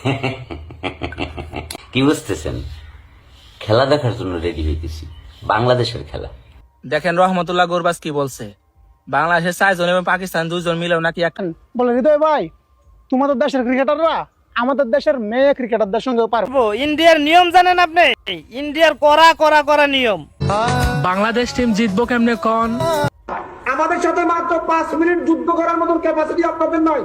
কি বুঝতেছেন? খেলা দেখার জন্য রেডি হইতেছি। বাংলাদেশের খেলা। দেখেন রহমতুল্লাহ গুরবাস কি বলছে? বাংলাদেশের চারজন এবং পাকিস্তান দুজন মিলেও নাকি একটা বলে হৃদয় ভাই তোমাদের দেশের ক্রিকেটাররা আমাদের দেশের মেয়ে ক্রিকেটারদের সঙ্গে পারবে ইন্ডিয়ার নিয়ম জানেন আপনি? ইন্ডিয়ার করা করা করা নিয়ম। বাংলাদেশ টিম জিতবো কেমনে কন? আমাদের সাথে মাত্র পাঁচ মিনিট যুদ্ধ করার মতন ক্যাপাসিটি আপনাদের নয়।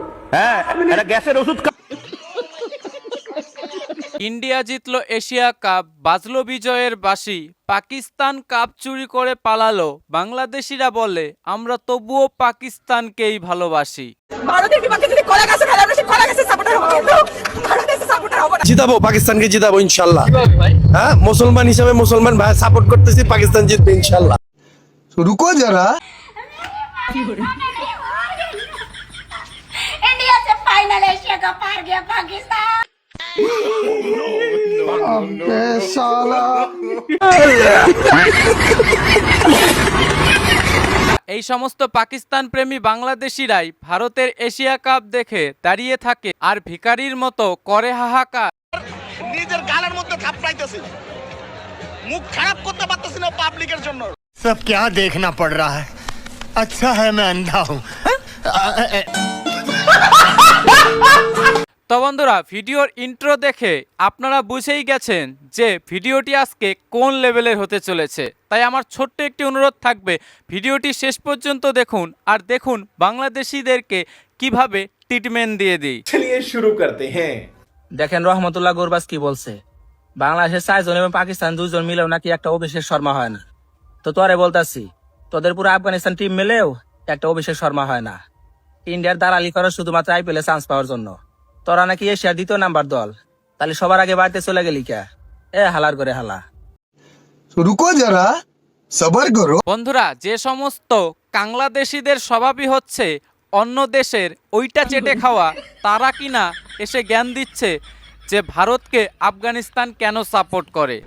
ইন্ডিয়া জিতলো এশিয়া কাপ বাজলো বিজয়ের বাসি পাকিস্তান কাপ চুরি করে পালালো বাংলাদেশিরা বলে আমরা তবুও পাকিস্তানকেই ভালোবাসি ভারতের বিপক্ষে যদি কলা গাছে খেলে আমরা সেই কলা গাছের সাপোর্টার হবো কিন্তু বাংলাদেশের সাপোর্টার হবো না জিতাবো পাকিস্তানকে জিতাবো ইনশাল্লাহ হ্যাঁ মুসলমান হিসাবে মুসলমান ভাই সাপোর্ট করতেছি পাকিস্তান জিতবে ইনশাল্লাহ রুকো যারা इंडिया से फाइनल एशिया कप हार गया पाकिस्तान এই সমস্ত পাকিস্তান প্রেমী বাংলাদেশিরাই ভারতের এশিয়া কাপ দেখে দাঁড়িয়ে থাকে আর ভিখারির মতো করে হাহাকার নিজের গালের মধ্যে থাপড়াইতেছি মুখ খারাপ করতে পারতেছি না পাবলিকের জন্য सब क्या देखना पड़ रहा है अच्छा है मैं अंधा हूँ তো বন্ধুরা ভিডিওর ইন্ট্রো দেখে আপনারা বুঝেই গেছেন যে ভিডিওটি আজকে কোন লেভেলের হতে চলেছে। তাই আমার ছোট্ট একটি অনুরোধ থাকবে ভিডিওটি শেষ পর্যন্ত দেখুন আর দেখুন বাংলাদেশিদেরকে কীভাবে ট্রিটমেন্ট দিয়ে দিই। চলিয়ে শুরু করতে হ্যাঁ। দেখেন রহমতুল্লাহ গুরবাস কি বলছে বাংলাদেশের চারজন এবং পাকিস্তান দুজন মিলেও নাকি একটা অভিষেক শর্মা হয় না। তো তোরে বলতাছি তোদের পুরো আফগানিস্তান টিম মিলেও একটা অভিষেক শর্মা হয় না। ইন্ডিয়ার দালালি করে শুধুমাত্র আইপিএলে চান্স পাওয়ার জন্য। তোরা নাকি এশিয়ার দ্বিতীয় নাম্বার দল। তাহলে সবার আগে বাড়িতে চলে গেলি কে? এ হালার করে হালা। রুকো যারা সবার করো। বন্ধুরা যে সমস্ত বাংলাদেশিদের স্বভাবই হচ্ছে অন্য দেশের ওইটা চেটে খাওয়া তারা কিনা এসে জ্ঞান দিচ্ছে যে ভারতকে আফগানিস্তান কেন সাপোর্ট করে?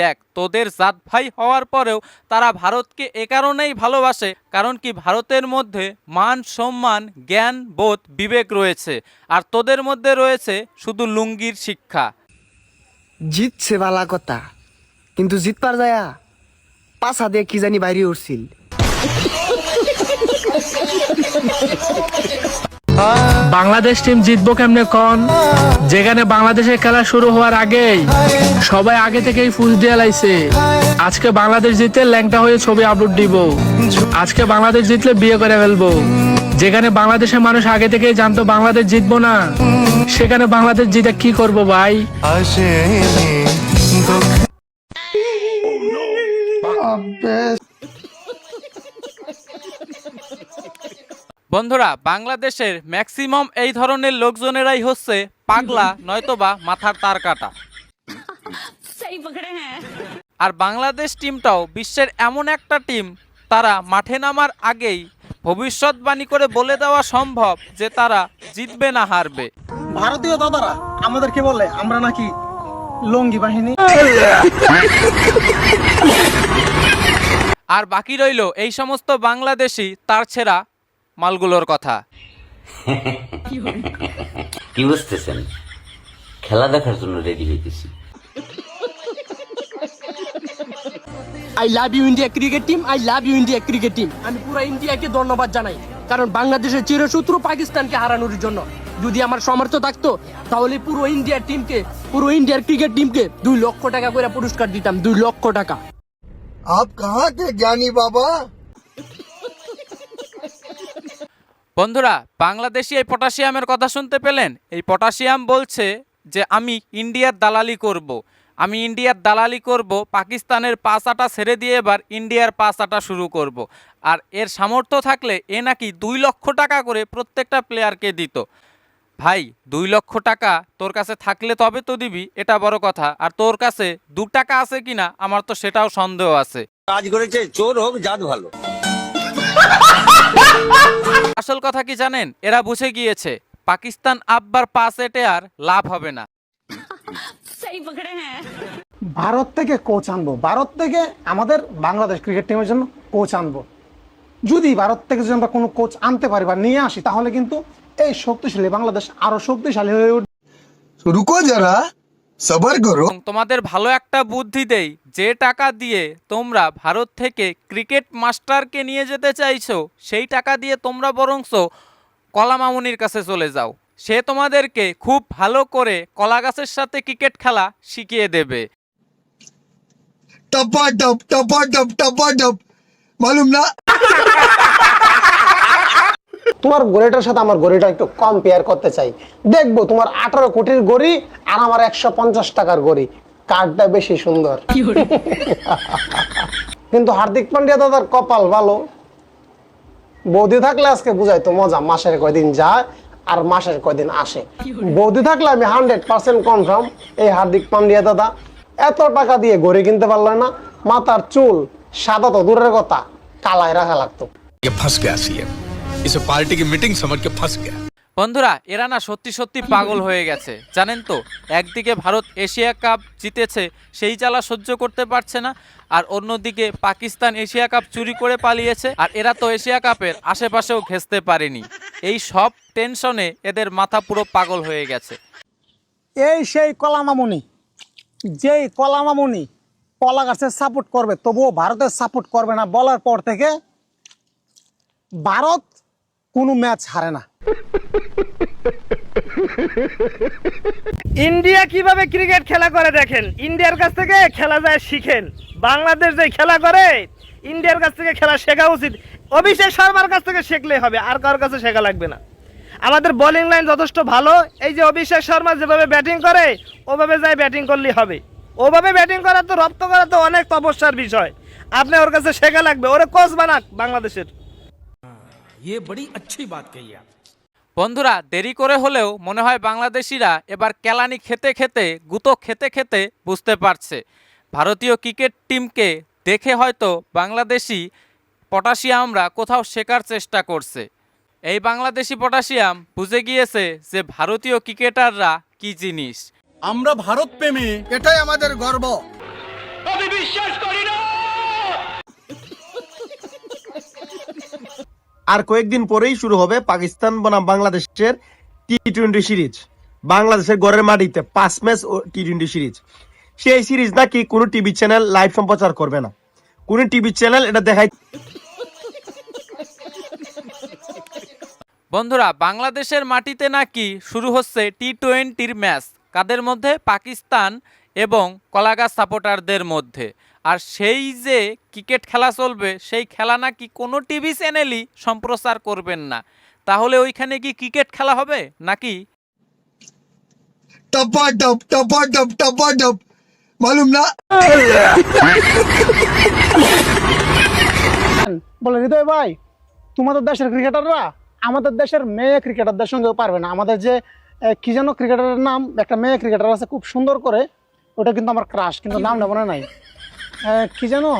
দেখ, তোদের জাত ভাই হওয়ার পরেও তারা ভারতকে এ কারণেই ভালোবাসে, কারণ কি ভারতের মধ্যে মান, সম্মান, জ্ঞান, বোধ, বিবেক রয়েছে, আর তোদের মধ্যে রয়েছে শুধু লুঙ্গির শিক্ষা। জিতছে বালা কথা, কিন্তু জিতবার যায়া পাশা দিয়ে কি জানি বাইরে উঠছিল। বাংলাদেশ টিম জিতবো কেমনে কন? যেখানে বাংলাদেশের খেলা শুরু হওয়ার আগেই সবাই আগে থেকেই ফুস দিয়ে লাইছে। আজকে বাংলাদেশ জিতলে ল্যাংটা হয়ে ছবি আপলোড দিব। আজকে বাংলাদেশ জিতলে বিয়ে করে ফেলব। যেখানে বাংলাদেশের মানুষ আগে থেকেই জানতো বাংলাদেশ জিতবো না সেখানে বাংলাদেশ জিতে কি করব ভাই? বন্ধুরা বাংলাদেশের ম্যাক্সিমাম এই ধরনের লোকজনেরাই হচ্ছে পাগলা নয়তোবা মাথার তার কাটা। হ্যাঁ। আর বাংলাদেশ টিমটাও বিশ্বের এমন একটা টিম তারা মাঠে নামার আগেই ভবিষ্যৎবাণী করে বলে দেওয়া সম্ভব যে তারা জিতবে না হারবে। ভারতীয় দাদারা আমাদেরকে বলে আমরা নাকি লঙ্গি বাহিনী। আর বাকি রইল এই সমস্ত বাংলাদেশি তার ছেড়া মালগুলোর কথা। কি বুঝতেছেন? খেলা দেখার জন্য রেডি হইতেছি। I love you India cricket team I love you India cricket team আমি পুরো ইন্ডিয়াকে ধন্যবাদ জানাই। কারণ বাংলাদেশের চিরশত্রু পাকিস্তানকে হারানোর জন্য। যদি আমার সমর্থ থাকতো তাহলে পুরো ইন্ডিয়ার টিমকে পুরো ইন্ডিয়ার ক্রিকেট টিমকে দুই লক্ষ টাকা করে পুরস্কার দিতাম। দুই লক্ষ টাকা। আপ কাহা কে জ্ঞানী বাবা? বন্ধুরা, বাংলাদেশি এই পটাশিয়ামের কথা শুনতে পেলেন? এই পটাশিয়াম বলছে যে, আমি ইন্ডিয়ার দালালি করব। আমি ইন্ডিয়ার দালালি করব, পাকিস্তানের পাঁচ আটা ছেড়ে দিয়ে এবার ইন্ডিয়ার পাঁচ আটা শুরু করব। আর এর সামর্থ্য থাকলে এ নাকি দুই লক্ষ টাকা করে প্রত্যেকটা প্লেয়ারকে দিত। ভাই, দুই লক্ষ টাকা তোর কাছে থাকলে তবে তো দিবি, এটা বড় কথা। আর তোর কাছে দু টাকা আছে কিনা, আমার তো সেটাও সন্দেহ আছে। কাজ করেছে, চোর হোক, জাত ভালো। আসল কথা কি জানেন? এরা বুঝে গিয়েছে পাকিস্তান আব্বার পাস আর লাভ হবে না। হ্যাঁ। ভারত থেকে কোচ আনব। ভারত থেকে আমাদের বাংলাদেশ ক্রিকেট টিমের জন্য কোচ আনব। যদি ভারত থেকে যদি আমরা কোনো কোচ আনতে পারি বা নিয়ে আসি তাহলে কিন্তু এই শক্তিশালী বাংলাদেশ আরও শক্তিশালী হয়ে উঠবে। রুকো যারা সবার করো তোমাদের ভালো একটা বুদ্ধি দেই যে টাকা দিয়ে তোমরা ভারত থেকে ক্রিকেট মাস্টারকে নিয়ে যেতে চাইছো সেই টাকা দিয়ে তোমরা বরংস কলামামুনির কাছে চলে যাও। সে তোমাদেরকে খুব ভালো করে কলা গাছের সাথে ক্রিকেট খেলা শিখিয়ে দেবে। টপা টপ টপা টপ টপা টপ মালুম না? তোমার গড়িটার সাথে আমার গড়িটা একটু কম্পেয়ার করতে চাই। দেখব তোমার আঠারো কোটির গড়ি আর আমার একশো পঞ্চাশ টাকার গড়ি। কার্ডটা বেশি সুন্দর। কিন্তু হার্দিক পান্ডিয়া দাদার কপাল ভালো। বৌদি থাকলে আজকে বুঝাই তো মজা মাসের কয়দিন যায় আর মাসের কয়দিন আসে। বৌদি থাকলে আমি হান্ড্রেড পার্সেন্ট কনফার্ম এই হার্দিক পান্ডিয়া দাদা। এত টাকা দিয়ে গড়ি কিনতে পারল না। মাথার চুল সাদা তো দূরের কথা কালায় রাখা লাগতো। इसे पार्टी की मीटिंग समझ के फंस गया বন্ধুরা এরা না সত্যি সত্যি পাগল হয়ে গেছে জানেন তো একদিকে ভারত এশিয়া কাপ জিতেছে সেই জ্বালা সহ্য করতে পারছে না আর অন্যদিকে পাকিস্তান এশিয়া কাপ চুরি করে পালিয়েছে আর এরা তো এশিয়া কাপের আশেপাশেও ঘেঁচতে পারেনি এই সব টেনশনে এদের মাথা পুরো পাগল হয়ে গেছে এই সেই কলামামুনি যেই কলামামুনি কলা গাছের সাপোর্ট করবে তবুও ভারতের সাপোর্ট করবে না বলার পর থেকে ভারত কোনো ম্যাচ হারে না। ইন্ডিয়া কীভাবে ক্রিকেট খেলা করে দেখেন? ইন্ডিয়ার কাছ থেকে খেলা যায় শিখেন। বাংলাদেশ যে খেলা করে, ইন্ডিয়ার কাছ থেকে খেলা শেখা উচিত। অভিষেক শর্মার কাছ থেকে শিখলেই হবে, আর কারোর কাছে শেখা লাগবে না। আমাদের বোলিং লাইন যথেষ্ট ভালো, এই যে অভিষেক শর্মা যেভাবে ব্যাটিং করে, ওভাবে যাই ব্যাটিং করলেই হবে। ওভাবে ব্যাটিং করা তো, রপ্ত করা তো অনেক তপস্যার বিষয়। আপনি ওর কাছে শেখা লাগবে, ওরে কোচ বানাক বাংলাদেশের। বন্ধুরা দেরি করে হলেও মনে হয় বাংলাদেশিরা এবার কেলানি খেতে খেতে গুতো খেতে খেতে বুঝতে পারছে। ভারতীয় ক্রিকেট টিমকে দেখে হয়তো বাংলাদেশি পটাশিয়ামরা কোথাও শেখার চেষ্টা করছে। এই বাংলাদেশি পটাশিয়াম বুঝে গিয়েছে যে ভারতীয় ক্রিকেটাররা কি জিনিস। আমরা ভারত প্রেমী এটাই আমাদের গর্ব। আর কয়েকদিন পরেই শুরু হবে পাকিস্তান বনাম বাংলাদেশের টি টোয়েন্টি সিরিজ। বাংলাদেশের গড়ের মাটিতে পাঁচ ম্যাচ টি টোয়েন্টি সিরিজ। সেই সিরিজ নাকি কোনো টিভি চ্যানেল লাইভ সম্প্রচার করবে না। কোন টিভি চ্যানেল এটা দেখাই বন্ধুরা, বাংলাদেশের মাটিতে নাকি শুরু হচ্ছে টি টোয়েন্টির ম্যাচ। কাদের মধ্যে? পাকিস্তান এবং কলাগাছ সাপোর্টারদের মধ্যে। আর সেই যে ক্রিকেট খেলা চলবে সেই খেলা নাকি কোনো টিভি চ্যানেলই সম্প্রচার করবেন না। তাহলে ওইখানে কি ক্রিকেট খেলা হবে নাকি? টপা টপ টপা টপ টপা টপ মালুম না? বলে হৃদয় ভাই তোমাদের দেশের ক্রিকেটাররা আমাদের দেশের মেয়ে ক্রিকেটারদের সঙ্গে পারবে না। আমাদের যে কি যেন ক্রিকেটারের নাম একটা মেয়ে ক্রিকেটার আছে খুব সুন্দর করে ওটা কিন্তু আমার ক্রাশ কিন্তু নাম নেব না নাই। কি জানো?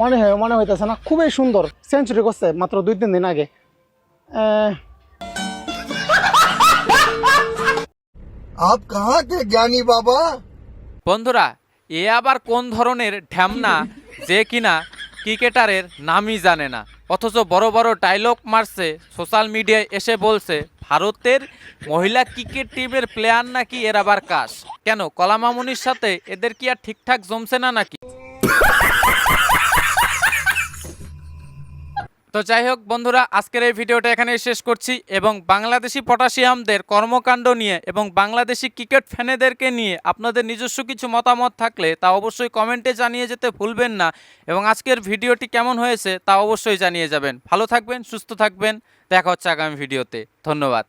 মনে হয় মনে হইতেছে না খুবই সুন্দর। সেঞ্চুরি করছে মাত্র দুই তিন দিন আগে। জ্ঞানী বাবা? বন্ধুরা এ আবার কোন ধরনের ঢ্যামনা যে কিনা ক্রিকেটারের নামই জানে না। অথচ বড় বড় ডায়লগ মারছে সোশ্যাল মিডিয়ায় এসে বলছে ভারতের মহিলা ক্রিকেট টিমের প্লেয়ার নাকি এর আবার কাশ কেন কলামামুনির সাথে এদের কি আর ঠিকঠাক জমছে না নাকি? তো যাই হোক বন্ধুরা, আজকের এই ভিডিওটা এখানে শেষ করছি এবং বাংলাদেশি পটাশিয়ামদের কর্মকাণ্ড নিয়ে এবং বাংলাদেশি ক্রিকেট ফ্যানেদেরকে নিয়ে আপনাদের নিজস্ব কিছু মতামত থাকলে তা অবশ্যই কমেন্টে জানিয়ে যেতে ভুলবেন না এবং আজকের ভিডিওটি কেমন হয়েছে তা অবশ্যই জানিয়ে যাবেন। ভালো থাকবেন, সুস্থ থাকবেন, দেখা হচ্ছে আগামী ভিডিওতে। ধন্যবাদ।